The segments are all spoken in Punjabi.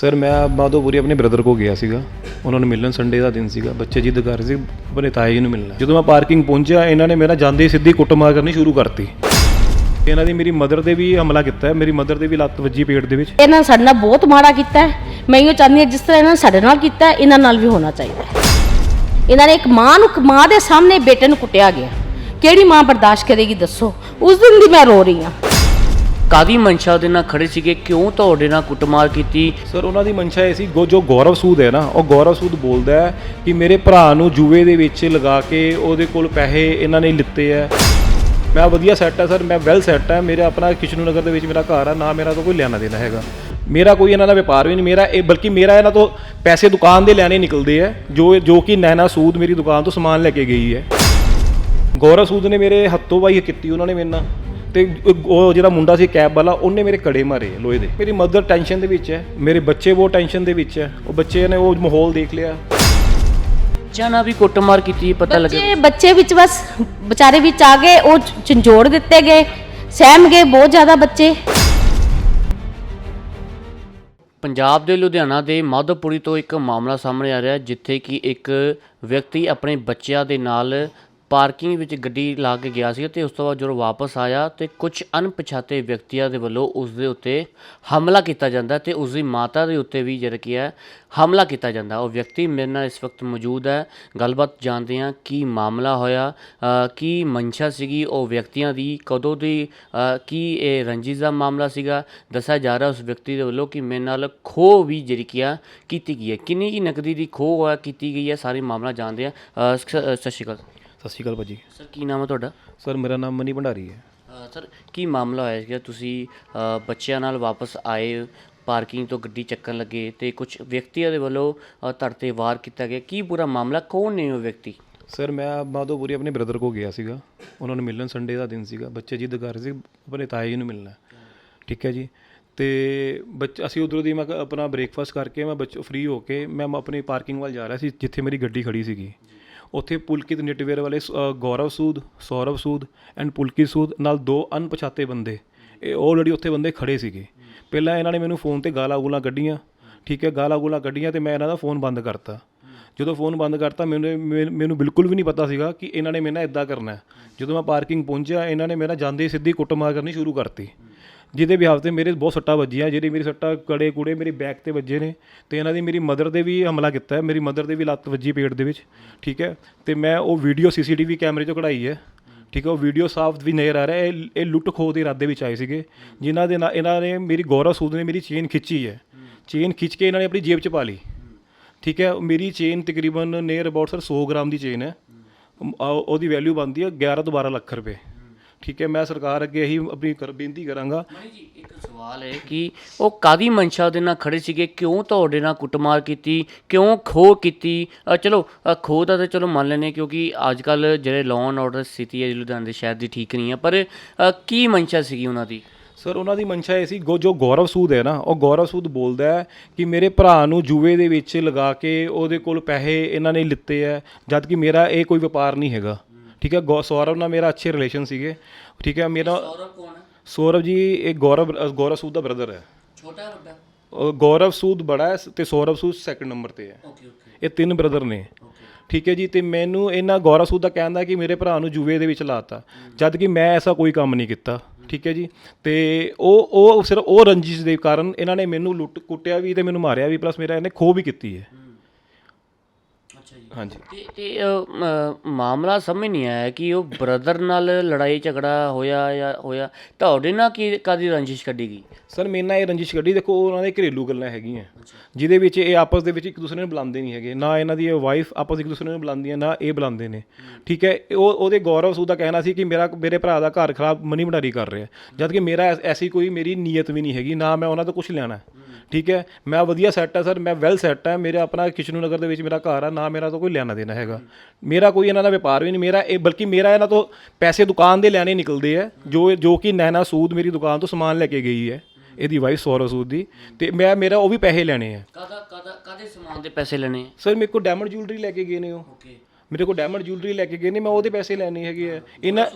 ਸਰ ਮੈਂ ਮਾਧੋਪੁਰੀ ਆਪਣੇ ਬ੍ਰਦਰ ਕੋ ਗਿਆ ਸੀਗਾ। ਉਹਨਾਂ ਨੂੰ ਮਿਲਣ ਸੰਡੇ ਦਾ ਦਿਨ ਸੀਗਾ। ਬੱਚੇ ਜਿੱਦ ਕਰ ਰਹੇ ਸੀ ਆਪਣੇ ਤਾਏ ਜੀ ਨੂੰ ਮਿਲਣਾ। ਜਦੋਂ ਮੈਂ ਪਾਰਕਿੰਗ ਪਹੁੰਚਿਆ ਇਹਨਾਂ ਨੇ ਮੇਰਾ ਜਾਂਦੇ ਸਿੱਧੀ ਕੁੱਟਮਾਰ ਕਰਨੀ ਸ਼ੁਰੂ ਕਰਤੀ। ਇਹਨਾਂ ਦੀ ਮੇਰੀ ਮਦਰ ਦੇ ਵੀ ਹਮਲਾ ਕੀਤਾ ਹੈ। ਮੇਰੀ ਮਦਰ ਦੇ ਵੀ ਲੱਤ ਵੱਜੀ ਪੇਟ ਦੇ ਵਿੱਚ। ਇਹਨਾਂ ਨੇ ਸਾਡੇ ਨਾਲ ਬਹੁਤ ਮਾੜਾ ਕੀਤਾ ਹੈ। ਮੈਂ ਇਹ ਚਾਹੁੰਦੀ ਹਾਂ ਜਿਸ ਤਰ੍ਹਾਂ ਇਹਨਾਂ ਨੇ ਸਾਡੇ ਨਾਲ ਕੀਤਾ ਹੈ, ਇਹਨਾਂ ਨਾਲ ਵੀ ਹੋਣਾ ਚਾਹੀਦਾ ਹੈ। ਇਹਨਾਂ ਨੇ ਇੱਕ ਮਾਂ ਨੂੰ ਮਾਂ ਦੇ ਸਾਹਮਣੇ ਬੇਟੇ ਨੂੰ ਕੁੱਟਿਆ ਗਿਆ। ਕਿਹੜੀ ਮਾਂ ਬਰਦਾਸ਼ਤ ਕਰੇਗੀ ਦੱਸੋ? ਉਸ ਦਿਨ ਦੀ ਮੈਂ ਰੋ ਰਹੀ ਹਾਂ। ਕਾਦੀ ਮਨਸ਼ਾ ਦੇ ਨਾਲ ਖੜੇ ਸੀਗੇ, ਕਿਉਂ ਤੁਹਾਡੇ ਨਾਲ ਕੁੱਟਮਾਰ ਕੀਤੀ? ਸਰ, ਉਹਨਾਂ ਦੀ ਮਨਸ਼ਾ ਇਹ ਸੀ, ਗੋ ਜੋ ਗੌਰਵ ਸੂਦ ਹੈ ਨਾ, ਉਹ ਗੌਰਵ ਸੂਦ ਬੋਲਦਾ ਹੈ ਕਿ ਮੇਰੇ ਭਰਾ ਨੂੰ ਜੂਏ ਦੇ ਵਿੱਚ ਲਗਾ ਕੇ ਉਹਦੇ ਕੋਲ ਪੈਸੇ ਇਹਨਾਂ ਨੇ ਲਿੱਤੇ ਹੈ। ਮੈਂ ਵਧੀਆ ਸੈੱਟ ਆ ਸਰ, ਮੈਂ ਵੈਲ ਸੈੱਟ ਆ। ਮੇਰਾ ਆਪਣਾ ਕਿਸ਼ਨੂ ਨਗਰ ਦੇ ਵਿੱਚ ਮੇਰਾ ਘਰ ਆ, ਨਾ ਮੇਰਾ ਤੋਂ ਕੋਈ ਲੈਣਾ ਦੇਣਾ ਹੈਗਾ। ਮੇਰਾ ਕੋਈ ਇਹਨਾਂ ਦਾ ਵਪਾਰ ਵੀ ਨਹੀਂ, ਮੇਰਾ ਇਹ ਬਲਕਿ ਮੇਰਾ ਇਹਨਾਂ ਤੋਂ ਪੈਸੇ ਦੁਕਾਨ ਦੇ ਲੈਣੇ ਨਿਕਲਦੇ ਹੈ, ਜੋ ਜੋ ਕਿ ਨੈਨਾ ਸੂਦ ਮੇਰੀ ਦੁਕਾਨ ਤੋਂ ਸਮਾਨ ਲੈ ਕੇ ਗਈ ਹੈ। ਗੌਰਵ ਸੂਦ ਨੇ ਮੇਰੇ ਹੱਥੋਂ ਬਾਈ ਕੀਤੀ ਉਹਨਾਂ ਨੇ ਮੇਰੇ ਨਾਲ। ਤੇ ਉਹ- ਜਿਹੜਾ ਮੁੰਡਾ ਸੀ ਕੈਬ ਵਾਲਾ ਉਹਨੇ ਮੇਰੇ ਕੜੇ ਮਾਰੇ ਲੋਹੇ ਦੇ। ਮੇਰੀ ਮਦਰ ਟੈਨਸ਼ਨ ਦੇ ਵਿੱਚ ਹੈ ਮੇਰੇ ਬੱਚੇ ਬਹੁਤ ਟੈਨਸ਼ਨ ਦੇ ਵਿੱਚ ਹੈ। ਉਹ ਬੱਚੇ ਨੇ ਉਹ ਮਾਹੌਲ ਦੇਖ ਲਿਆ। ਬੱਚਿਆਂ ਨਾਲ ਵੀ ਕੁੱਟਮਾਰ ਕੀਤੀ ਪਤਾ ਲੱਗੇ ਬੱਚੇ ਬੱਚੇ ਵਿੱਚ ਬਸ ਵਿਚਾਰੇ ਵਿੱਚ ਆ ਗਏ ਉਹ ਝੰਜੋੜ ਦਿੱਤੇ ਗਏ ਸਹਿਮ ਗਏ ਬਹੁਤ ਜ਼ਿਆਦਾ ਬੱਚੇ। ਪੰਜਾਬ ਦੇ ਲੁਧਿਆਣਾ ਦੇ ਮਾਧੋਪੁਰੀ ਤੋਂ ਇੱਕ ਮਾਮਲਾ ਸਾਹਮਣੇ ਆ ਰਿਹਾ ਹੈ, ਜਿੱਥੇ ਕਿ ਇੱਕ ਵਿਅਕਤੀ ਆਪਣੇ ਬੱਚਿਆਂ ਦੇ ਨਾਲ ਪਾਰਕਿੰਗ ਵਿੱਚ ਗੱਡੀ ਲਾ ਕੇ ਗਿਆ ਸੀ ਤੇ ਉਸ ਤੋਂ ਬਾਅਦ ਜਦੋਂ ਵਾਪਸ ਆਇਆ ਤੇ ਕੁਝ ਅਣਪਛਾਤੇ ਵਿਅਕਤੀਆਂ ਦੇ ਵੱਲੋਂ ਉਸ ਦੇ ਉੱਤੇ ਹਮਲਾ ਕੀਤਾ ਜਾਂਦਾ ਹੈ ਤੇ ਉਸ ਦੀ ਮਾਤਾ ਦੇ ਉੱਤੇ ਵੀ ਜਿਹੜਾ ਕੀ ਹੈ, ਹਮਲਾ ਕੀਤਾ ਜਾਂਦਾ ਉਹ ਵਿਅਕਤੀ ਮੇਰੇ ਨਾਲ ਇਸ ਵਕਤ ਮੌਜੂਦ ਹੈ। ਗੱਲਬਾਤ ਜਾਣਦੇ ਹਾਂ ਕੀ ਮਾਮਲਾ ਹੋਇਆ ਕੀ ਮਨਸ਼ਾ ਸੀਗੀ, ਉਹ ਵਿਅਕਤੀਆਂ ਦੀ ਕਦੋਂ ਦੀ ਕੀ ਇਹ ਰੰਜਿਸ਼ ਦਾ ਮਾਮਲਾ ਸੀਗਾ। ਦੱਸਿਆ ਜਾ ਰਿਹਾ ਉਸ ਵਿਅਕਤੀ ਦੇ ਵੱਲੋਂ ਕਿ ਮੇਰੇ ਨਾਲ ਖੋਹ ਵੀ ਜਿਹੜੀ ਕੀ ਆ ਕੀਤੀ ਗਈ ਹੈ। ਕਿੰਨੀ ਕੀ ਨਕਦੀ ਦੀ ਖੋਹ ਆ ਕੀਤੀ ਗਈ ਹੈ, ਸਾਰੇ ਮਾਮਲਾ ਜਾਣਦੇ ਆ ਸ- ਸਤਿ ਸ਼੍ਰੀ ਅਕਾਲ। ਸਤਿ ਸ਼੍ਰੀ ਅਕਾਲ ਭਾਜੀ। ਸਰ ਕੀ ਨਾਮ ਹੈ ਤੁਹਾਡਾ? ਸਰ ਮੇਰਾ ਨਾਮ ਮਨੀ ਭੰਡਾਰੀ ਹੈ। ਸਰ ਕੀ ਮਾਮਲਾ ਹੋਇਆ ਸੀਗਾ? ਤੁਸੀਂ ਅ, ਬੱਚਿਆਂ ਨਾਲ ਵਾਪਸ ਆਏ ਪਾਰਕਿੰਗ ਤੋਂ ਗੱਡੀ ਚੱਕਣ ਲੱਗੇ ਤੇ ਕੁਝ ਵਿਅਕਤੀਆਂ ਦੇ ਵੱਲੋਂ ਅ, ਤੁਹਾਡੇ ਤੇ ਵਾਰ ਕੀਤਾ ਗਿਆ। ਕੀ ਪੂਰਾ ਮਾਮਲਾ? ਕੌਣ ਨੇ ਉਹ ਵਿਅਕਤੀ? ਸਰ ਮੈਂ ਮਾਧੋਪੁਰੀ ਆਪਣੇ ਬ੍ਰਦਰ ਕੋ ਗਿਆ ਸੀਗਾ। ਉਹਨਾਂ ਨੂੰ ਮਿਲਣ ਸੰਡੇ ਦਾ ਦਿਨ ਸੀਗਾ। ਬੱਚੇ ਜਿੱਦ ਕਰ ਰਹੇ ਸੀ ਆਪਣੇ ਤਾਏ ਜੀ ਨੂੰ ਮਿਲਣਾ। ਠੀਕ ਹੈ ਜੀ? ਤੇ ਬੱਚ ਅਸੀਂ ਉਧਰੋਂ ਦੀ ਮੈਂ ਕ- ਆਪਣਾ ਬ੍ਰੇਕਫਾਸਟ ਕਰਕੇ ਮੈਂ ਬੱਚ ਫ੍ਰੀ ਹੋ ਕੇ ਮੈਂ ਆਪਣੀ ਪਾਰਕਿੰਗ ਵੱਲ ਜਾ ਰਿਹਾ ਸੀ ਜਿੱਥੇ ਮੇਰੀ ਗੱਡੀ ਖੜੀ ਸੀਗੀ। ਉੱਥੇ ਪੁਲਕਿਤ ਨਿਟਵੇਅਰ ਵਾਲੇ ਸ- ਗੌਰਵ ਸੂਦ, ਸੌਰਵ ਸੂਦ ਐਂਡ ਪੁਲਕਿਤ ਸੂਦ ਨਾਲ ਦੋ ਅਣਪਛਾਤੇ ਬੰਦੇ। ਇਹ ਆਲਰੇਡੀ ਉੱਥੇ ਬੰਦੇ ਖੜੇ ਸੀਗੇ। ਪਹਿਲਾਂ ਇਹਨਾਂ ਨੇ ਮੈਨੂੰ ਫੋਨ ਤੇ ਗਾਲਾਂ ਗੂਲਾਂ ਕੱਢੀਆਂ। ਠੀਕ ਹੈ, ਗਾਲਾਂ ਗੂਲਾਂ ਕੱਢੀਆਂ ਤੇ ਮੈਂ ਇਹਨਾਂ ਦਾ ਫੋਨ ਬੰਦ ਕਰਤਾ। ਜਦੋਂ ਫੋਨ ਬੰਦ ਕਰਤਾ, ਮੈਨੂੰ ਮੈਨ- ਮੈਨੂੰ ਬਿਲਕੁਲ ਵੀ ਨਹੀਂ ਪਤਾ ਸੀਗਾ ਕਿ ਇਹਨਾਂ ਨੇ ਮੇਰੇ ਨਾਲ ਇਦਾਂ ਕਰਨਾ ਜਦੋਂ ਮੈਂ ਪਾਰਕਿੰਗ ਪਹੁੰਚਿਆ, ਇਹਨਾਂ ਨੇ ਮੇਰਾ ਜਾਂਦੇ ਸਿੱਧੀ ਕੁੱਟਮਾਰ ਕਰਨੀ ਸ਼ੁਰੂ ਕਰਤੀ। ਜਿਹਦੇ ਵੀ ਤੇ ਮੇਰੇ ਬਹੁਤ ਸੱਟਾਂ ਵੱਜੀਆਂ ਜਿਹੜੀ ਮੇਰੀ ਸੱਟਾਂ ਕੜੇ ਕੁੜੇ ਮੇਰੀ ਬੈਕ ਤੇ ਵੱਜੇ ਨੇ ਤੇ ਇਹਨਾਂ ਦੀ ਮੇਰੀ ਮਦਰ ਦੇ ਵੀ ਹਮਲਾ ਕੀਤਾ ਹੈ, ਮੇਰੀ ਮਦਰ ਦੇ ਵੀ ਲੱਤ ਵੱਜੀ ਪੇਟ ਦੇ ਵਿੱਚ, ਠੀਕ ਹੈ? ਤੇ ਮੈਂ ਉਹ ਵੀਡੀਓ ਸੀਸੀਟੀਵੀ ਕੈਮਰੇ 'ਚੋਂ ਕਢਾਈ ਹੈ, ਠੀਕ ਹੈ? ਉਹ ਵੀਡੀਓ ਸਾਫ਼ ਵੀ ਨਜ਼ਰ ਆ ਰਿਹਾ, ਇਹ ਇਹ ਲੁੱਟ ਖੋਹ ਦੇ ਇਰਾਦੇ ਵਿੱਚ ਆਏ ਸੀਗੇ, ਜਿਨ੍ਹਾਂ ਦੇ ਨਾਲ, ਇਹਨਾਂ ਨੇ ਮੇਰੀ ਗੌਰਵ ਸੂਦ ਨੇ ਮੇਰੀ ਚੇਨ ਖਿੱਚੀ ਹੈ ਚੇਨ ਖਿੱਚ ਕੇ ਇਹਨਾਂ ਨੇ ਆਪਣੀ ਜੇਬ 'ਚ ਪਾ ਲਈ, ਠੀਕ ਹੈ? ਮੇਰੀ ਚੇਨ ਤਕਰੀਬਨ ਨੀਅਰ ਅਬਾਊਟ ਸਰ 100 ਗ੍ਰਾਮ ਦੀ ਚੇਨ ਹੈ ਉਹਦੀ ਵੈਲਿਊ ਬਣਦੀ ਹੈ 11 ਤੋਂ 12 ਲੱਖ ਰੁਪਏ। ਠੀਕ ਹੈ ਮੈਂ ਸਰਕਾਰ ਅੱਗੇ ਇਹੀ ਆਪਣੀ ਕਰ- ਬੇਨਤੀ ਕਰਾਂਗਾ। ਜੀ ਇੱਕ ਸਵਾਲ ਹੈ ਕਿ ਉਹ ਕਾਦੀ ਮਨਸ਼ਾ ਦੇ ਨਾਲ ਖੜੇ ਸੀਗੇ ਕਿਉਂ ਤੁਹਾਡੇ ਨਾਲ ਕੁੱਟਮਾਰ ਕੀਤੀ ਕਿਉਂ ਖੋਹ ਕੀਤੀ? ਅ, ਚਲੋ ਅ, ਖੋਹ ਦਾ ਤਾਂ ਚਲੋ ਮੰਨ ਲੈਨੇ ਕਿਉਂਕਿ ਅੱਜ ਕੱਲ ਜਿਹੜੇ ਲਾਅ ਐਂਡ ਆਰਡਰ ਸਥਿਤੀ ਹੈ ਲੁਧਿਆਣੇ ਦੇ ਸ਼ਹਿਰ ਦੀ ਠੀਕ ਨਹੀਂ ਹੈ ਪਰ ਅ, ਕੀ ਮਨਸ਼ਾ ਸੀਗੀ ਉਹਨਾਂ ਦੀ? ਸਰ ਉਹਨਾਂ ਦੀ ਮਨਸ਼ਾ ਇਹ ਸੀ ਗੋ ਜੋ ਗੌਰਵ ਸੂਦ ਹੈ ਨਾ ਉਹ ਗੌਰਵ ਸੂਦ ਬੋਲਦਾ ਹੈ ਕਿ ਮੇਰੇ ਭਰਾ ਨੂੰ ਜੂਏ ਦੇ ਵਿੱਚ ਲਗਾ ਕੇ ਉਹਦੇ ਕੋਲ ਪੈਸੇ ਇਹਨਾਂ ਨੇ ਲਿੱਤੇ ਹੈ ਜਦ ਕਿ ਮੇਰਾ ਇਹ ਕੋਈ ਵਪਾਰ ਨਹੀਂ ਹੈਗਾ। ਠੀਕ ਹੈ ਗੌ- ਸੌਰਵ ਨਾਲ ਮੇਰਾ ਅੱਛੇ ਰਿਲੇਸ਼ਨ ਸੀਗੇ। ਠੀਕ ਹੈ ਮੇਰਾ ਸੌਰਵ ਕੌਣ ਹੈ? ਸੌਰਵ ਜੀ ਇਹ ਗੌਰਵ ਗੌਰਵ ਸੂਦ ਦਾ ਬ੍ਰਦਰ ਹੈ। ਛੋਟਾ ਹੈ ਵੱਡਾ? ਗੌਰਵ ਸੂਦ ਬੜਾ ਹੈ ਤੇ ਸੌਰਵ ਸੂਦ ਸੈਕੰਡ ਨੰਬਰ ਤੇ ਹੈ। ਓਕੇ ਓਕੇ ਇਹ ਤਿੰਨ ਬ੍ਰਦਰ ਨੇ। ਠੀਕ ਹੈ ਜੀ ਤੇ ਮੈਨੂੰ ਇਹਨਾਂ ਗੌਰਵ ਸੂਦ ਦਾ ਕਹਿੰਦਾ ਕਿ ਮੇਰੇ ਭਰਾ ਨੂੰ ਜੂਏ ਦੇ ਵਿੱਚ ਲਾਤਾ। ਜਦ ਕਿ ਮੈਂ ਐਸਾ ਕੋਈ ਕੰਮ ਨਹੀਂ ਕੀਤਾ। ਠੀਕ ਹੈ ਜੀ ਤੇ ਉਹ ਉਹ ਸਿਰਫ ਉਹ ਰੰਜਿਸ਼ ਦੇ ਕਾਰਨ ਇਹਨਾਂ ਨੇ ਮੈਨੂੰ ਲੁੱਟ ਕੁੱਟਿਆ ਵੀ ਤੇ ਮੈਨੂੰ ਮਾਰਿਆ ਵੀ ਪਲੱਸ ਮੇਰਾ ਇਹਨੇ ਖੋਹ ਵੀ ਕੀਤੀ ਹੈ। ਹਾਂਜੀ। ਤੇ ਮ- ਮਾਮਲਾ ਸਮਝ ਨਹੀਂ ਆਇਆ ਕਿ ਉਹ ਬ੍ਰਦਰ ਨਾਲ ਲੜਾਈ ਝਗੜਾ ਹੋਇਆ ਜਾਂ ਹੋਇਆ। ਤੁਹਾਡੇ ਨਾਲ ਕੀ ਕਾਦੀ ਰੰਜਿਸ਼ ਕੱਢੀ ਗਈ? ਸਰ ਮੇਰੇ ਨਾਲ ਇਹ ਰੰਜਿਸ਼ ਗੱਡੀ ਦੇਖੋ ਉਹਨਾਂ ਦੇ ਘਰੇਲੂ ਗੱਲਾਂ ਹੈਗੀਆਂ। ਜਿਹਦੇ ਵਿੱਚ ਇਹ ਆਪਸ ਦੇ ਵਿੱਚ ਇੱਕ ਦੂਸਰੇ ਨੂੰ ਬੁਲਾਉਂਦੇ ਨਹੀਂ ਹੈਗੇ। ਨਾ ਇਹਨਾਂ ਦੀ ਵਾਈਫ ਆਪਸ ਇੱਕ ਦੂਸਰੇ ਨੂੰ ਬੁਲਾਉਂਦੀਆਂ ਨਾ ਇਹ ਬੁਲਾਉਂਦੇ ਨੇ। ਠੀਕ ਹੈ? ਉਹ ਉਹਦੇ ਗੌਰਵ ਸੂਦ ਦਾ ਕਹਿਣਾ ਸੀ ਕਿ ਮੇਰਾ ਮੇਰੇ ਭਰਾ ਦਾ ਘਰ ਖਰਾਬ ਮਨੀ ਭੰਡਾਰੀ ਕਰ ਰਿਹਾ। ਜਦ ਕਿ ਮੇਰਾ ਐਸ- ਐਸੀ ਕੋਈ ਮੇਰੀ ਨੀਅਤ ਵੀ ਨਹੀਂ ਹੈਗੀ ਨਾ ਮੈਂ ਉਹਨਾਂ ਤੋਂ ਕੁਝ ਲੈਣਾ। ਹੈ। ਠੀਕ ਹੈ? ਮੈਂ ਵਧੀਆ ਸੈੱਟ ਹੈ ਸਰ ਮੈਂ ਵੈਲ ਸੈੱਟ ਹੈ ਮੇਰਾ ਆਪਣਾ ਕਿਸ਼ਨੂ ਨਗਰ ਦੇ ਵਿੱਚ ਮੇਰਾ ਘਰ ਆ ਨਾ ਮੇਰਾ ਤੋਂ ਕੋਈ ਲੈਣਾ ਦੇਣਾ ਹੈਗਾ। ਮੇਰਾ ਕੋਈ ਇਹਨਾਂ ਦਾ ਵਪਾਰ ਵੀ ਨਹੀਂ ਮੇਰਾ ਇਹ ਬਲਕਿ ਮੇਰਾ ਇਹਨਾਂ ਤੋਂ ਪੈਸੇ ਦੁਕਾਨ ਦੇ ਲੈਣੇ ਨਿਕਲਦੇ ਆ ਜੋ ਜੋ ਕਿ ਨੈਣਾ ਸੂਦ ਮੇਰੀ ਦੁਕਾਨ ਤੋਂ ਸਮਾਨ ਲੈ ਕੇ ਗਈ ਹੈ ਇਹਦੀ ਵਾਈਫ ਸੌਰਵ ਸੂਦ ਦੀ। ਤੇ ਮੈਂ ਮੇਰਾ ਉਹ ਵੀ ਪੈਸੇ ਲੈਣੇ ਆ। ਕਾਦਾ ਕਾਦਾ ਕਾਦੇ ਸਮਾਨ ਦੇ ਪੈਸੇ ਲੈਣੇ ਸਰ ਮੇਰੇ ਕੋਲ ਡਾਇਮੰਡ ਜੁਐਲਰੀ ਲੈ ਕੇ ਗਏ ਨੇ ਉਹ। ਓਕੇ ਮੇਰੇ ਕੋਲ ਡਾਇਮੰਡ ਜੁਐਲਰੀ ਲੈ ਕੇ ਗਏ ਨੇ ਮੈਂ ਉਹਦੇ ਪੈਸੇ ਲੈਣੇ ਹੈਗੇ ਆ। ਇਹਨਾਂ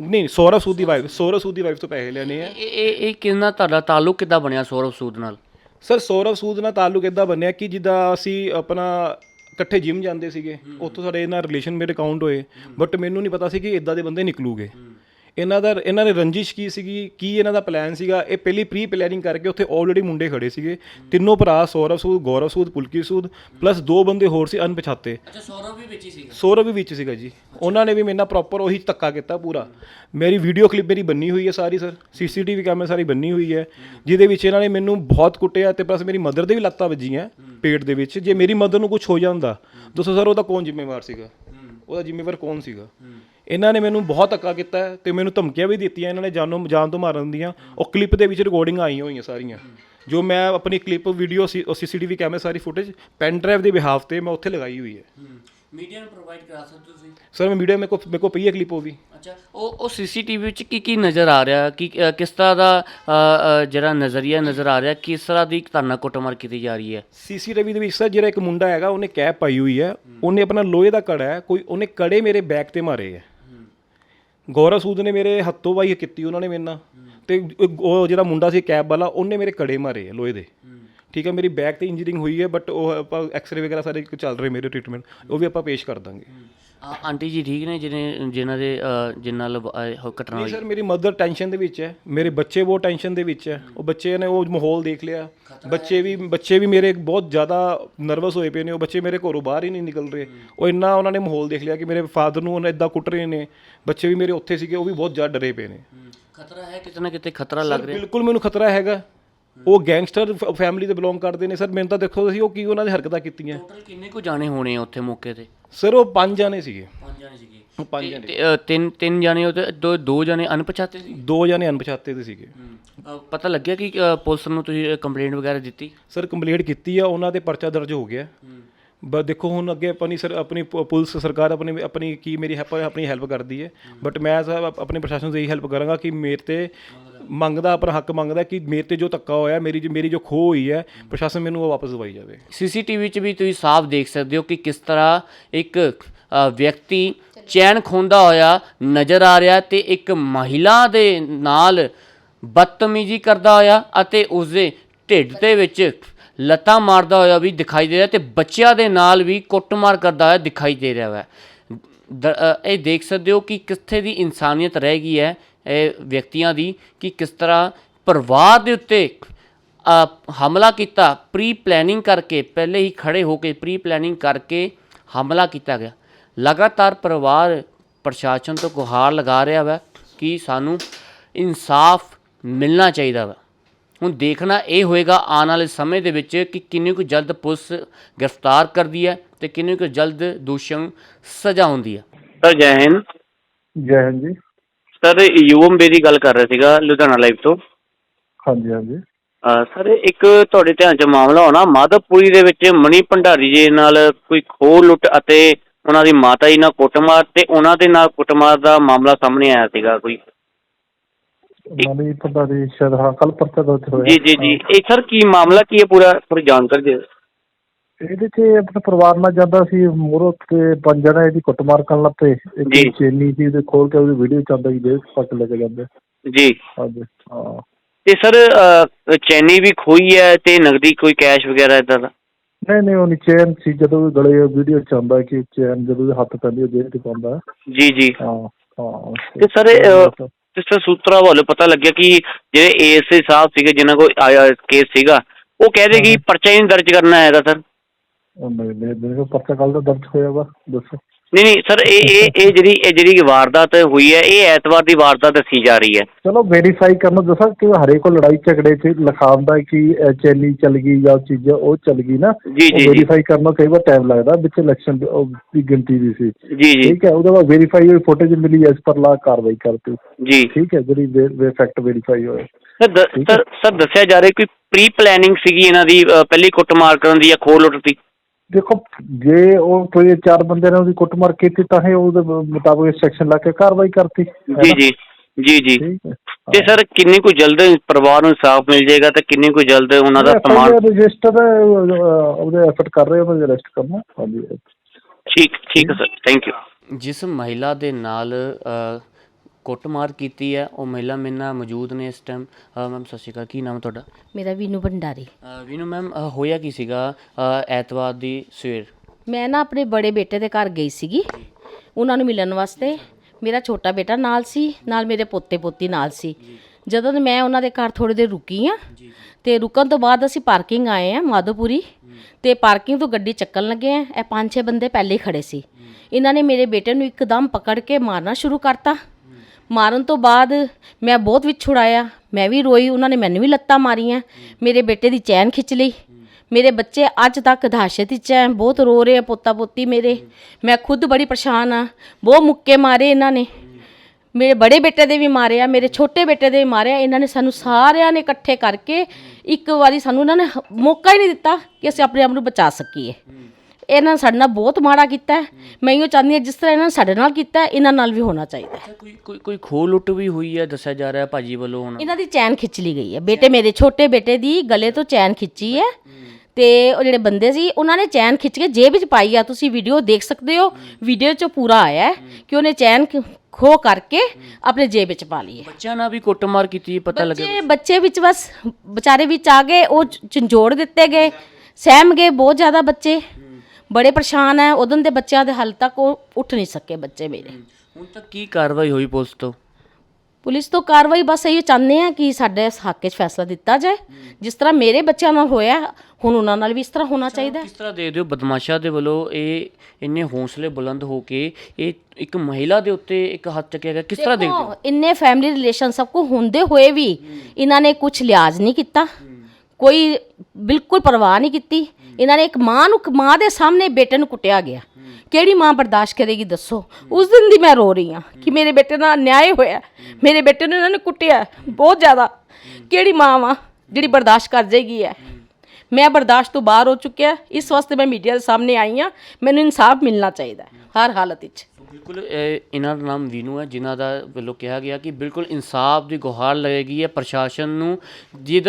ਨਹੀਂ ਸੌਰਵ ਸੂਦ ਦੀ ਵਾਈਫ ਸੌਰਵ ਸੂਦ ਦੀ ਵਾਈਫ ਤੋਂ ਪੈਸੇ ਲੈਣੇ ਆ। ਇਹ ਇਹ ਇਹ ਕਿੰਨਾ ਤੁਹਾਡਾ ਤਾਲੁਕ ਕਿੱਦਾਂ ਬਣਿਆ ਸੌਰਵ ਸੂਦ ਨਾਲ? ਸਰ ਸੌਰਵ ਸੂਦ ਨਾਲ ਤਾਲੁਕ ਇਦਾਂ ਬਣਿਆ ਕਿ ਜਿੱਦਾਂ ਅਸੀਂ ਆਪਣਾ ਇਕੱਠੇ ਜਿਮ ਜਾਂਦੇ ਸੀਗੇ ਉੱਥੋਂ ਸਾਡੇ ਨਾਲ ਰਿਲੇਸ਼ਨ ਮੇਰੇ ਕਾਊਂਟ ਹੋਏ ਬਟ ਮੈਨੂੰ ਨਹੀਂ ਪਤਾ ਸੀ ਕਿ ਇਦਾਂ ਦੇ ਬੰਦੇ ਨਿਕਲੂਗੇ। ਇਹਨਾਂ ਦਾ ਇਹਨਾਂ ਨੇ ਰੰਜਿਸ਼ ਕੀ ਸੀਗੀ ਕੀ ਇਹਨਾਂ ਦਾ ਪਲਾਨ ਸੀਗਾ? ਇਹ ਪਹਿਲੀ ਪ੍ਰੀ ਪਲੈਨਿੰਗ ਕਰਕੇ ਉੱਥੇ ਆਲਰੇਡੀ ਮੁੰਡੇ ਖੜੇ ਸੀਗੇ। ਤਿੰਨੋਂ ਭਰਾ ਸੌਰਵ ਸੂਦ ਗੌਰਵ ਸੂਦ ਪੁਲਕੀ ਸੂਦ ਪਲੱਸ ਦੋ ਬੰਦੇ ਹੋਰ ਸੀ ਅਣਪਛਾਤੇ। ਅੱਛਾ ਸੌਰਵ ਵੀ ਵਿੱਚ ਹੀ ਸੀਗਾ? ਸੌਰਵ ਵੀ ਵਿੱਚ ਸੀਗਾ ਜੀ। ਉਹਨਾਂ ਨੇ ਵੀ ਮੇਰੇ ਨਾਲ ਪ੍ਰੋਪਰ ਉਹੀ ਧੱਕਾ ਕੀਤਾ ਪੂਰਾ। ਮੇਰੀ ਵੀਡੀਓ ਕਲਿੱਪ ਮੇਰੀ ਬੰਨੀ ਹੋਈ ਹੈ ਸਾਰੀ ਸਰ ਸੀਸੀਟੀਵੀ ਕੈਮਰਾ ਸਾਰੀ ਬੰਨੀ ਹੋਈ ਹੈ। ਜਿਹਦੇ ਵਿੱਚ ਇਹਨਾਂ ਨੇ ਮੈਨੂੰ ਬਹੁਤ ਕੁੱਟਿਆ ਤੇ ਪਲੱਸ ਮੇਰੀ ਮਦਰ ਦੇ ਵੀ ਲੱਤਾਂ ਵੱਜੀਆਂ ਪੇਟ ਦੇ ਵਿੱਚ। ਜੇ ਮੇਰੀ ਮਦਰ ਨੂੰ ਕੁਝ ਹੋ ਜਾਂਦਾ ਦੱਸੋ ਸਰ ਉਹਦਾ ਕੌਣ ਜ਼ਿੰਮੇਵਾਰ ਸੀਗਾ? ਉਹਦਾ ਜ਼ਿੰਮੇਵਾਰ ਕੌਣ ਸੀਗਾ? ਇਹਨਾਂ ਨੇ ਮੈਨੂੰ ਬਹੁਤ ਧੱਕਾ ਕੀਤਾ ਤੇ ਮੈਨੂੰ ਧਮਕੀਆਂ ਵੀ ਦਿੱਤੀਆਂ ਇਹਨਾਂ ਨੇ ਜਾਨੋਂ ਜਾਨ ਤੋਂ ਮਾਰਨ ਦੀਆਂ। ਉਹ ਕਲਿੱਪ ਦੇ ਵਿੱਚ ਰਿਕਾਰਡਿੰਗ ਆਈਆਂ ਹੋਈਆਂ ਸਾਰੀਆਂ। ਜੋ ਮੈਂ ਆਪਣੀ ਕਲਿੱਪ ਵੀਡੀਓ ਸੀਸੀਟੀਵੀ ਕੈਮਰੇ ਸਾਰੀ ਫੁਟੇਜ ਪੈਨ ਡਰਾਈਵ ਦੇ ਬਿਹਾਫ ਤੇ ਮੈਂ ਉੱਥੇ ਲਗਾਈ ਹੋਈ ਹੈ। ਮੀਡੀਆ ਨੂੰ ਪ੍ਰੋਵਾਈਡ ਕਰਾ ਸਕਦੇ ਤੁਸੀਂ? ਸਰ ਮੈਂ ਵੀਡੀਓ ਮੇਰੇ ਕੋਲ ਪਈ ਹੈ ਕਲਿੱਪ ਉਹ ਵੀ। ਅੱਛਾ ਉਹ ਉਹ ਸੀਸੀਟੀਵੀ ਵਿੱਚ ਕੀ ਕੀ ਨਜ਼ਰ ਆ ਰਿਹਾ? ਕਿ ਅ, ਕਿਸ ਤਰ੍ਹਾਂ ਦਾ ਅ, ਅ, ਜਿਹੜਾ ਨਜ਼ਰੀਆ ਨਜ਼ਰ ਆ ਰਿਹਾ ਕਿਸ ਤਰ੍ਹਾਂ ਦੀ ਧਰਨਾ ਕੁੱਟਮਾਰ ਕੀਤੀ ਜਾ ਰਹੀ ਹੈ? ਸੀਸੀਟੀਵੀ ਦੇ ਵਿੱਚ ਸਰ ਜਿਹੜਾ ਇੱਕ ਮੁੰਡਾ ਹੈਗਾ ਉਹਨੇ ਕੈਪ ਪਾਈ ਹੋਈ ਹੈ। ਉਹਨੇ ਆਪਣਾ ਲੋਹੇ ਦਾ ਕੜਾ ਹੈ ਕੋਈ ਉਹਨੇ ਕੜੇ ਮੇਰੇ ਬੈਕ ਤੇ ਮਾਰੇ ਹੈ। ਗੌਰਵ ਸੂਦ ਨੇ ਮੇਰੇ ਹੱਥੋਂ ਵਾਈ ਕੀਤੀ ਉਹਨਾਂ ਨੇ ਮੇਰੇ ਨਾਲ। ਤੇ ਉਹ- ਉਹ ਜਿਹੜਾ ਮੁੰਡਾ ਸੀ ਕੈਪ ਵਾਲਾ ਉਹਨੇ ਮੇਰੇ ਕੜੇ ਮਾਰੇ ਹੈ ਲੋਹੇ ਦੇ। ਠੀਕ ਹੈ ਮੇਰੀ ਬੈਕ ਤੇ ਇੰਜਰੀੰਗ ਹੋਈ ਹੈ ਬਟ ਉਹ ਆਪਾਂ ਐਕਸ-ਰੇ ਵਗੈਰਾ ਸਾਰੇ ਚੱਲ ਰਹੇ ਮੇਰੇ ਟ੍ਰੀਟਮੈਂਟ ਉਹ ਵੀ ਆਪਾਂ ਪੇਸ਼ ਕਰ ਦਾਂਗੇ। ਆਂਟੀ ਜੀ ਠੀਕ ਨੇ ਜਿਹਨੇ ਜਿਨ੍ਹਾਂ ਦੇ ਜਿਨ੍ਹਾਂ ਨਾਲ ਘਟਨਾ ਹੋਈ? ਸਰ ਮੇਰੀ ਮਦਰ ਟੈਨਸ਼ਨ ਦੇ ਵਿੱਚ ਹੈ ਮੇਰੇ ਬੱਚੇ ਬਹੁਤ ਟੈਨਸ਼ਨ ਦੇ ਵਿੱਚ ਹੈ ਉਹ ਬੱਚੇ ਨੇ ਉਹ ਮਾਹੌਲ ਦੇਖ ਲਿਆ ਬੱਚੇ ਵੀ ਬੱਚੇ ਵੀ ਮੇਰੇ ਬਹੁਤ ਜ਼ਿਆਦਾ ਨਰਵਸ ਹੋਏ ਪਏ ਨੇ ਉਹ ਬੱਚੇ ਮੇਰੇ ਘਰੋਂ ਬਾਹਰ ਹੀ ਨਹੀਂ ਨਿਕਲ ਰਹੇ ਉਹ ਇੰਨਾ ਉਹਨਾਂ ਨੇ ਮਾਹੌਲ ਦੇਖ ਲਿਆ ਕਿ ਮੇਰੇ ਫਾਦਰ ਨੂੰ ਉਹਨਾਂ ਇਦਾਂ ਕੁੱਟ ਰਹੇ ਨੇ ਬੱਚੇ ਵੀ ਮੇਰੇ ਉੱਥੇ ਸੀਗੇ ਉਹ ਵੀ ਬਹੁਤ ਜ਼ਿਆਦਾ ਡਰੇ ਪਏ ਨੇ। ਖਤਰਾ ਹੈ ਕਿਤੇ ਨਾ ਕਿਤੇ ਖਤਰਾ ਲੱਗ ਰਿਹਾ। ਬਿਲਕੁਲ ਮੈਨੂੰ ਖਤਰਾ ਹੈਗਾ। ਉਹ ਗੈਂਗਸਟਰ ਫੈਮਿਲੀ ਦੇ ਬਿਲੋਂਗ ਕਰਦੇ ਨੇ। ਸਰ ਮੈਨੂੰ ਤਾਂ ਦੇਖੋ ਤੁਸੀਂ ਉਹ ਕੀ ਉਹਨਾਂ ਦੀ ਹਰਕਤਾਂ ਕੀਤੀਆਂ। ਟੋਟਲ ਕਿੰਨੇ ਕੁ ਜਾਣੇ ਹੋਣੇ ਆ ਉੱਥੇ ਮੌਕੇ ਤੇ? ਸਰ ਉਹ ਪੰਜ ਜਾਣੇ ਸੀਗੇ। ਪੰਜ ਜਾਣੇ ਸੀਗੇ। ਉਹ ਪੰਜ ਜਾਣੇ। ਤੇ, ਅ, ਤਿੰਨ ਤਿੰਨ ਜਾਣੇ ਉਹ ਤੇ ਦੋ ਦੋ ਜਾਣੇ ਅਣਪਛਾਤੇ ਸੀ? ਦੋ ਜਾਣੇ ਅਣਪਛਾਤੇ ਦੇ ਸੀਗੇ। ਅ, ਪਤਾ ਲੱਗਿਆ ਕਿ ਅ, ਪੁਲਿਸ ਨੂੰ ਤੁਸੀਂ ਕੰਪਲੇਂਟ ਵਗੈਰਾ ਦਿੱਤੀ? ਸਰ ਕੰਪਲੀਟ ਕੀਤੀ ਆ ਉਹਨਾਂ ਤੇ ਪਰਚਾ ਦਰਜ ਹੋ ਗਿਆ। ਬਸ ਦੇਖੋ ਹੁਣ ਅੱਗੇ ਆਪਣੀ ਸਰ ਆਪਣੀ ਪ- ਪੁਲਿਸ ਸਰਕਾਰ ਆਪਣੀ ਆਪਣੀ ਕੀ ਮੇਰੀ ਹੈਲਪ ਆਪਣੀ ਹੈਲਪ ਕਰਦੀ ਹੈ। ਬਟ ਮੈਂ ਸਰ ਆਪ- ਆਪਣੇ ਪ੍ਰਸ਼ਾਸਨ ਤੋਂ ਇਹੀ ਹੈਲਪ ਕਰਾਂਗਾ ਕਿ ਮੇਰੇ ਤੇ ਮੰਗਦਾ ਆਪਣਾ ਹੱਕ ਮੰਗਦਾ ਕਿ ਮੇਰੇ ਤੇ ਜੋ ਧੱਕਾ ਹੋਇਆ ਮੇਰੀ ਜੋ- ਮੇਰੀ ਜੋ ਖੋਹ ਹੋਈ ਹੈ ਪ੍ਰਸ਼ਾਸਨ ਮੈਨੂੰ ਉਹ ਵਾਪਸ ਦਵਾਈ ਜਾਵੇ। ਸੀਸੀਟੀਵੀ 'ਚ ਵੀ ਤੁਸੀਂ ਸਾਫ਼ ਦੇਖ ਸਕਦੇ ਹੋ ਕਿ ਕਿਸ ਤਰ੍ਹਾਂ ਇੱਕ ਅ, ਵਿਅਕਤੀ ਚੈਨ ਖੋਂਦਾ ਹੋਇਆ ਨਜ਼ਰ ਆ ਰਿਹਾ ਤੇ ਇੱਕ ਮਹਿਲਾ ਦੇ ਨਾਲ ਬਦਤਮੀਜ਼ੀ ਕਰਦਾ ਹੋਇਆ ਅਤੇ ਉਸਦੇ ਢਿੱਡ ਦੇ ਵਿੱਚ ਲੱਤਾਂ ਮਾਰਦਾ ਹੋਇਆ ਵੀ ਦਿਖਾਈ ਦੇ ਰਿਹਾ ਤੇ ਬੱਚਿਆਂ ਦੇ ਨਾਲ ਵੀ ਕੁੱਟਮਾਰ ਕਰਦਾ ਹੋਇਆ ਦਿਖਾਈ ਦੇ ਰਿਹਾ ਹੈ ਦ- ਇਹ ਦੇਖ ਸਕਦੇ ਹੋ ਕਿ ਕਿੱਥੇ ਦੀ ਇਨਸਾਨੀਅਤ ਰਹਿ ਗਈ ਹੈ ਇਹ ਵਿਅਕਤੀਆਂ ਦੀ ਕਿ ਕਿਸ ਤਰ੍ਹਾਂ ਪਰਿਵਾਰ ਦੇ ਉੱਤੇ ਹਮਲਾ ਕੀਤਾ ਪ੍ਰੀ ਪਲੈਨਿੰਗ ਕਰਕੇ, ਪਹਿਲੇ ਹੀ ਖੜੇ ਹੋ ਕੇ ਪ੍ਰੀ ਪਲੈਨਿੰਗ ਕਰਕੇ ਹਮਲਾ ਕੀਤਾ ਗਿਆ। ਲਗਾਤਾਰ ਪਰਿਵਾਰ ਪ੍ਰਸ਼ਾਸਨ ਤੋਂ ਗੁਹਾਰ ਲਗਾ ਰਿਹਾ ਵਾ ਕਿ ਸਾਨੂੰ ਇਨਸਾਫ ਮਿਲਣਾ ਚਾਹੀਦਾ ਵਾ। ਹੁਣ ਦੇਖਣਾ ਇਹ ਹੋਏਗਾ ਆਉਣ ਵਾਲੇ ਸਮੇਂ ਦੇ ਵਿੱਚ ਕਿ ਕਿੰਨੀ ਕੁ ਜਲਦ ਪੁਲਿਸ ਗ੍ਰਿਫਤਾਰ ਕਰਦੀ ਹੈ ਤੇ ਕਿੰਨੀ ਕੁ ਜਲਦ ਦੋਸ਼ੀਆਂ ਨੂੰ ਸਜ਼ਾ ਹੁੰਦੀ ਹੈ। ਸਰ ਜੈ ਹਿੰਦ। ਜੈ ਹਿੰਦ ਜੀ। ਸਰ ਯੂਵਮ ਬੇਦੀ ਗੱਲ ਕਰ ਰਿਹਾ ਸੀਗਾ ਲੁਧਿਆਣਾ ਲਾਈਵ ਤੋਂ। ਹਾਂਜੀ ਹਾਂਜੀ। ਸਰ ਇੱਕ ਤੁਹਾਡੇ ਧਿਆਨ 'ਚ ਮਾਮਲਾ ਹੋਣਾ ਮਾਧਵਪੁਰੀ ਦੇ ਵਿੱਚ ਮਣੀ ਭੰਡਾਰੀ ਜੀ ਨਾਲ ਕੋਈ ਖੋਹ ਲੁੱਟ ਅਤੇ ਉਹਨਾਂ ਦੀ ਮਾਤਾ ਜੀ ਨਾਲ ਕੁੱਟਮਾਰ ਤੇ ਉਹਨਾਂ ਦੇ ਨਾਲ ਕੁੱਟਮਾਰ ਦਾ ਮਾਮਲਾ ਸਾਹਮਣੇ ਆਇਆ ਸੀਗਾ ਕੋਈ। ਹਾਂ ਕੱਲ ਪਰਚਾ ਦਰਜ ਹੋਇਆ। ਜੀ ਜੀ ਜੀ। ਇਹ ਸਰ ਕੀ ਮਾਮਲਾ ਕੀ ਹੈ ਪੂਰਾ ਥੋੜੀ ਜਾਣਕਾਰੀ ਦਿਓ। ਇਹਦੇ 'ਚ ਇਹ ਆਪਣੇ ਪਰਿਵਾਰ ਨਾਲ ਜਾਂਦਾ ਸੀ ਮੋਰੋ ਤੇ ਪੰਜ ਜਣੇ ਇਹਦੀ ਕੁੱਟਮਾਰ ਕਰਨ ਲੱਗ ਪਏ ਜੀ। ਇੱਕ ਚੇਨੀ ਸੀ ਤੇ ਖੋਲ ਕੇ ਉਹਦੀ ਵੀਡੀਓ ਚੱਲਦਾ ਸੀ ਜੇਲ੍ਹ 'ਚ ਪੱਟ ਲੈ ਕੇ ਜਾਂਦੇ। ਜੀ। ਹਾਂਜੀ ਹਾਂ। ਤੇ ਸਰ ਚੈਨੀ ਵੀ ਖੋਈ ਹੈ ਤੇ ਨਗਦੀ ਕੋਈ ਕੈਸ਼ ਵਗੈਰਾ ਇਦਾਂ ਦਾ? ਨਹੀਂ ਨਹੀਂ ਉਹ ਨੀ ਚੈਨ ਸੀ ਜਦੋਂ ਵੀ ਗਲੇ ਵੀਡੀਓ ਚ ਆਉਂਦਾ ਕਿ ਚੈਨ ਜਦੋਂ ਉਹਦੇ ਹੱਥ ਪੈਂਦੀ ਉਹ ਜੇਲ੍ਹ 'ਚ ਪਾਉਂਦਾ। ਜੀ ਜੀ। ਹਾਂ ਹਾਂ। ਤੇ ਸਰ, ਅਹ, ਤੇ ਸਰ ਸੂਤਰਾਂ ਵੱਲੋਂ ਪਤਾ ਲੱਗਿਆ ਕਿ ਜਿਹੜੇ ਏਐਸਏ ਸਾਹਿਬ ਸੀਗੇ ਜਿਨ੍ਹਾਂ ਕੋਲ ਆਇਆ ਕੇਸ ਸੀਗਾ ਉਹ ਕਹਿੰਦੇ ਕਿ ਪਰਚਾ ਹੀ ਨਹੀਂ ਦਰਜ ਕਰਨਾ ਹੈਗਾ ਸਰ। ਉਹ ਨਹੀਂ ਮੇਰੇ ਕੋਲ ਪਰਚਾ ਕੱਲ ਦਾ ਦਰਜ ਹੋਇਆ ਵਾ ਦੱਸੋ। ਨਹੀਂ ਨਹੀਂ ਸਰ ਇਹ ਇਹ ਇਹ ਜਿਹੜੀ ਇਹ ਜਿਹੜੀ ਵਾਰਦਾਤ ਹੋਈ ਹੈ ਇਹ ਐਤਵਾਰ ਦੀ ਵਾਰਦਾਤ ਦੱਸੀ ਜਾ ਰਹੀ ਹੈ। ਚਲੋ ਵੈਰੀਫਾਈ ਕਰਨ ਦੱਸਾਂ ਕਿ ਹਰੇ ਕੋ ਲੜਾਈ ਝਗੜੇ 'ਚ ਲਿਖਾਉਂਦਾ ਕਿ ਚੈਨੀ ਚੱਲ ਗਈ ਜਾਂ ਚੀਜ਼ਾਂ ਉਹ ਚੱਲ ਗਈ ਨਾ। ਜੀ ਜੀ ਜੀ। ਵੈਰੀਫਾਈ ਕਰਨ ਕਈ ਵਾਰ ਟਾਈਮ ਲੱਗਦਾ ਵਿੱਚ ਇਲੈਕਸ਼ਨ ਦੀ ਗਿਣਤੀ ਵੀ ਸੀ। ਜੀ ਜੀ। ਠੀਕ ਹੈ ਉਹਦੇ ਬਾਅਦ ਵੈਰੀਫਾਈ ਹੋਈ ਫੁਟੇਜ ਮਿਲੀ ਇਸ ਪਰ ਲਾ ਕਾਰਵਾਈ ਕਰਤੀ। ਜੀ। ਠੀਕ ਹੈ ਜਿਹੜੀ ਵੇ ਫੈਕਟ ਵੈਰੀਫਾਈ ਹੋਏ ਸਰ ਦ- ਠੀਕ ਹੈ। ਸਰ ਸਰ ਦੱਸਿਆ ਜਾ ਰਿਹਾ ਕਿ ਪ੍ਰੀ ਪਲੈਨਿੰਗ ਸੀਗੀ ਇਹਨਾਂ ਦੀ ਅ, ਪਹਿਲੀ ਕੁੱਟਮਾਰ ਕਰਨ ਦੀ ਜਾਂ ਖੋਹ ਲੁੱਟ ਦੀ? ਦੇਖੋ ਜੇ ਉਹ ਕੋਈ ਚਾਰ ਬੰਦੇ ਨੇ ਉਹਦੀ ਕੁੱਟਮਾਰ ਕੀਤੀ ਤਾਂ ਇਹ ਉਹਦੇ ਮੁਤਾਬਕ ਸੈਕਸ਼ਨ ਲਾ ਕੇ ਕਾਰਵਾਈ ਕਰਤੀ ਜੀ? ਜੀ ਜੀ ਜੀ। ਠੀਕ ਹੈ। ਤੇ ਸਰ ਕਿੰਨੀ ਕੁ ਜਲਦ ਪਰਿਵਾਰ ਨੂੰ ਇਨਸਾਫ ਮਿਲ ਜਾਏਗਾ ਤੇ ਕਿੰਨੀ ਕੁ ਜਲਦ ਉਹਨਾਂ ਦਾ ਸਮਾਨ ਰਜਿਸਟਰ ਉਹਦੇ ਐਫਰਟ ਕਰ ਰਹੇ ਉਹਨਾਂ ਦੇ ਅਰੈਸਟ ਕਰਨਾ ਹਾਂਜੀ। ਠੀਕ ਠੀਕ ਹੈ ਸਰ। ਥੈਂਕ ਯੂ ਜਿਸ ਮਹਿਲਾ ਦੇ ਨਾਲ ਅ, ਕੁੱਟਮਾਰ ਕੀਤੀ ਹੈ। ਉਹ ਮਹਿਲਾ ਮੇਰੇ ਨਾਲ ਮੌਜੂਦ ਨੇ ਇਸ ਟਾਈਮ ਮੈਮ ਸਤਿ ਸ਼੍ਰੀ ਅਕਾਲ। ਕੀ ਨਾਮ ਹੈ ਤੁਹਾਡਾ? ਮੇਰਾ ਵੀਨੂ ਭੰਡਾਰੀ। ਅ, ਵੀਨੂ ਮੈਮ ਅ, ਹੋਇਆ ਕੀ ਸੀਗਾ? ਅ, ਐਤਵਾਰ ਦੀ ਸਵੇਰ। ਮੈਂ ਨਾ ਆਪਣੇ ਬੜੇ ਬੇਟੇ ਦੇ ਘਰ ਗਈ ਸੀਗੀ। ਉਹਨਾਂ ਨੂੰ ਮਿਲਣ ਵਾਸਤੇ। ਮੇਰਾ ਛੋਟਾ ਬੇਟਾ ਨਾਲ ਸੀ ਨਾਲ ਮੇਰੇ ਪੋਤੇ ਪੋਤੀ ਨਾਲ ਸੀ। ਜਦੋਂ ਦੇ ਮੈਂ ਉਹਨਾਂ ਦੇ ਘਰ ਥੋੜੀ ਦੇਰ ਰੁਕੀ ਆ ਤੇ ਰੁਕਣ ਤੋਂ ਬਾਅਦ ਅਸੀਂ ਪਾਰਕਿੰਗ ਆਏ ਆ ਮਾਧੋਪੁਰੀ। ਤੇ ਪਾਰਕਿੰਗ ਤੋਂ ਗੱਡੀ ਚੱਕਣ ਲੱਗੇ ਆ। ਇਹ ਪੰਜ ਛੇ ਬੰਦੇ ਪਹਿਲੇ ਹੀ ਖੜੇ ਸੀ। ਇਹਨਾਂ ਨੇ ਮੇਰੇ ਬੇਟੇ ਨੂੰ ਇੱਕਦਮ ਪਕੜ ਕੇ ਮਾਰਨਾ ਸ਼ੁਰੂ ਕਰਤਾ। ਮਾਰਨ ਤੋਂ ਬਾਅਦ ਮੈਂ ਬਹੁਤ ਵਿੱਚ ਛੁੜਾਇਆ ਮੈਂ ਵੀ ਰੋਈ, ਉਹਨਾਂ ਨੇ ਮੈਨੂੰ ਵੀ ਲੱਤਾਂ ਮਾਰੀਆਂ। ਮੇਰੇ ਬੇਟੇ ਦੀ ਚੈਨ ਖਿੱਚ ਲਈ। ਮੇਰੇ ਬੱਚੇ ਅੱਜ ਤੱਕ ਦਹਾਸ਼ਤ ਵਿੱਚ ਹੈ। ਬਹੁਤ ਰੋ ਰਹੇ ਆ ਪੋਤਾ ਪੋਤੀ ਮੇਰੇ। ਮੈਂ ਖੁਦ ਬੜੀ ਪਰੇਸ਼ਾਨ ਆ। ਬਹੁਤ ਮੁੱਕੇ ਮਾਰੇ ਇਹਨਾਂ ਨੇ। ਮੇਰੇ ਬੜੇ ਬੇਟੇ ਦੇ ਵੀ ਮਾਰਿਆ, ਮੇਰੇ ਛੋਟੇ ਬੇਟੇ ਦੇ ਵੀ ਮਾਰਿਆ। ਇਹਨਾਂ ਨੇ ਸਾਨੂੰ ਸਾਰਿਆਂ ਨੇ ਇਕੱਠੇ ਕਰਕੇ ਇੱਕ ਵਾਰੀ ਸਾਨੂੰ ਇਹਨਾਂ ਨੇ ਮੌਕਾ ਹੀ ਨਹੀਂ ਦਿੱਤਾ ਕਿ ਅਸੀਂ ਆਪਣੇ ਆਪ ਨੂੰ ਬਚਾ ਸਕੀਏ। ਇਹਨਾਂ ਨੇ ਸਾਡੇ ਨਾਲ ਬਹੁਤ ਮਾੜਾ ਕੀਤਾ ਹੈ। ਮੈਂ ਇਹੋ ਚਾਹੁੰਦੀ ਹਾਂ ਜਿਸ ਤਰ੍ਹਾਂ ਇਹਨਾਂ ਨੇ ਸਾਡੇ ਨਾਲ ਕੀਤਾ ਹੈ, ਇਹਨਾਂ ਨਾਲ ਵੀ ਹੋਣਾ ਚਾਹੀਦਾ ਹੈ। ਕੋਈ ਕੋਈ ਕੋਈ ਖੋਹ ਲੁੱਟ ਵੀ ਹੋਈ ਹੈ ਦੱਸਿਆ ਜਾ ਰਿਹਾ ਭਾਜੀ ਵੱਲੋਂ ਹੁਣ? ਇਹਨਾਂ ਦੀ ਚੈਨ ਖਿੱਚ ਲਈ ਗਈ ਹੈ। ਬੇਟੇ ਮੇਰੇ ਛੋਟੇ ਬੇਟੇ ਦੀ ਗਲੇ ਤੋਂ ਚੈਨ ਖਿੱਚੀ ਹੈ। ਤੇ ਉਹ ਜਿਹੜੇ ਬੰਦੇ ਸੀ ਉਹਨਾਂ ਨੇ ਚੈਨ ਖਿੱਚ ਕੇ ਜੇਬ ਵਿੱਚ ਪਾਈ ਆ। ਤੁਸੀਂ ਵੀਡੀਓ ਦੇਖ ਸਕਦੇ ਹੋ ਵੀਡੀਓ 'ਚ ਪੂਰਾ ਆਇਆ ਹੈ ਕਿ ਉਹਨੇ ਚੈਨ ਖ- ਕਰਕੇ ਆਪਣੇ ਜੇਬ ਵਿੱਚ ਪਾ ਲਈ ਹੈ। ਬੱਚਿਆਂ ਨਾਲ ਵੀ ਕੁੱਟਮਾਰ ਕੀਤੀ ਪਤਾ ਲੱਗਿਆ ਬੱਚੇ ਬੱਚੇ ਵਿੱਚ ਬਸ ਵਿਚਾਰੇ ਵਿੱਚ ਆ ਗਏ ਉਹ ਝ- ਝੰਜੋੜ ਦਿੱਤੇ ਗਏ ਸਹਿਮ ਗਏ ਬਹੁਤ ਜ਼ਿਆਦਾ ਬੱਚੇ। ਬੜੇ ਪਰੇਸ਼ਾਨ ਹੈ ਉਦੋਂ ਦੇ ਬੱਚਿਆਂ ਦੇ ਹਾਲ ਤੱਕ ਉਹ ਉੱਠ ਨਹੀਂ ਸਕੇ ਬੱਚੇ ਮੇਰੇ। ਹੁਣ ਤੱਕ ਕੀ ਕਾਰਵਾਈ ਹੋਈ ਪੁਲਿਸ ਤੋਂ? ਪੁਲਿਸ ਤੋਂ ਕਾਰਵਾਈ ਬਸ ਇਹ ਚਾਹੁੰਦੇ ਆ ਕਿ ਸਾਡੇ ਇਸ ਹੱਕ 'ਚ ਫੈਸਲਾ ਦਿੱਤਾ ਜਾਏ। ਜਿਸ ਤਰ੍ਹਾਂ ਮੇਰੇ ਬੱਚਿਆਂ ਨਾਲ ਹੋਇਆ ਹੁਣ ਉਹਨਾਂ ਨਾਲ ਵੀ ਇਸ ਤਰ੍ਹਾਂ ਹੋਣਾ ਚਾਹੀਦਾ। ਹੈ ਕਿਸ ਤਰ੍ਹਾਂ ਦੇ ਦਿਓ ਬਦਮਾਸ਼ਾਂ ਦੇ ਵੱਲੋਂ ਇਹ ਇੰਨੇ ਹੌਸਲੇ ਬੁਲੰਦ ਹੋ ਕੇ ਇਹ ਇੱਕ ਮਹਿਲਾ ਦੇ ਉੱਤੇ ਇੱਕ ਹੱਥ ਚੱਕਿਆ ਗਿਆ ਕਿਸ ਤਰ੍ਹਾਂ ਹੋ ਦੇਖੋ, ਇੰਨੇ ਫੈਮਿਲੀ ਰਿਲੇਸ਼ਨ ਸਭ ਕੋ ਹੁੰਦੇ ਹੋਏ ਵੀ ਇਹਨਾਂ ਨੇ ਕੁਝ ਲਿਆਜ਼ ਨਹੀਂ ਕੀਤਾ। ਕੋਈ ਬਿਲਕੁਲ ਪਰਵਾਹ ਨਹੀਂ ਕੀਤੀ। ਇਹਨਾਂ ਨੇ ਇੱਕ ਮਾਂ ਨੂੰ, ਮਾਂ ਦੇ ਸਾਹਮਣੇ ਬੇਟੇ ਨੂੰ ਕੁੱਟਿਆ ਗਿਆ। ਕਿਹੜੀ ਮਾਂ ਬਰਦਾਸ਼ਤ ਕਰੇਗੀ ਦੱਸੋ? ਉਸ ਦਿਨ ਦੀ ਮੈਂ ਰੋ ਰਹੀ ਹਾਂ ਕਿ ਮੇਰੇ ਬੇਟੇ ਨਾਲ ਅਨਿਆਏ ਹੋਇਆ ਮੇਰੇ ਬੇਟੇ ਨੂੰ ਇਹਨਾਂ ਨੇ ਕੁੱਟਿਆ ਬਹੁਤ ਜ਼ਿਆਦਾ। ਕਿਹੜੀ ਮਾਂ ਵਾ ਜਿਹੜੀ ਬਰਦਾਸ਼ਤ ਕਰ ਜਾਏਗੀ ਹੈ? ਮੈਂ ਬਰਦਾਸ਼ਤ ਤੋਂ ਬਾਹਰ ਹੋ ਚੁੱਕਿਆ। ਇਸ ਵਾਸਤੇ ਮੈਂ ਮੀਡੀਆ ਦੇ ਸਾਹਮਣੇ ਆਈ ਹਾਂ। ਮੈਨੂੰ ਇਨਸਾਫ ਮਿਲਣਾ ਚਾਹੀਦਾ ਹਰ ਹਾਲਤ ਵਿੱਚ। ਬਿਲਕੁਲ ਇਹ- ਇਹਨਾਂ ਦਾ ਨਾਮ ਵੀਨੂ ਹੈ ਜਿਨ੍ਹਾਂ ਦਾ ਵੱਲੋਂ ਕਿਹਾ ਗਿਆ ਕਿ ਬਿਲਕੁਲ ਇਨਸਾਫ ਦੀ ਗੁਹਾਰ ਲੱਗੇਗੀ। ਹੈ ਪ੍ਰਸ਼ਾਸਨ ਨੂੰ ਜਦ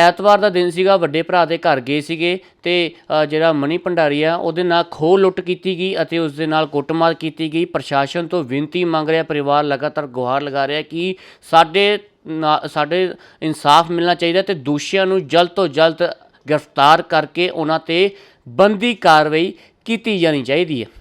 ਐਤਵਾਰ ਦਾ ਦਿਨ ਸੀਗਾ ਵੱਡੇ ਭਰਾ ਦੇ ਘਰ ਗਏ ਸੀਗੇ ਤੇ ਅ, ਜਿਹੜਾ ਮਨੀ ਭੰਡਾਰੀ ਆ ਉਹਦੇ ਨਾਲ ਖੋਹ ਲੁੱਟ ਕੀਤੀ ਗਈ ਅਤੇ ਉਸ ਦੇ ਨਾਲ ਕੁੱਟਮਾਰ ਕੀਤੀ ਗਈ। ਪ੍ਰਸ਼ਾਸਨ ਤੋਂ ਬੇਨਤੀ ਮੰਗ ਰਿਹਾ ਪਰਿਵਾਰ ਲਗਾਤਾਰ ਗੁਹਾਰ ਲਗਾ ਰਿਹਾ ਕਿ ਸਾਡੇ ਨਾ- ਸਾਡੇ ਇਨਸਾਫ ਮਿਲਣਾ ਚਾਹੀਦਾ ਤੇ ਦੋਸ਼ੀਆਂ ਨੂੰ ਜਲਦ ਤੋਂ ਜਲਦ ਗ੍ਰਿਫਤਾਰ ਕਰਕੇ ਉਹਨਾਂ ਤੇ ਬੰਦੀ ਕਾਰਵਾਈ ਕੀਤੀ ਜਾਣੀ ਚਾਹੀਦੀ ਹੈ।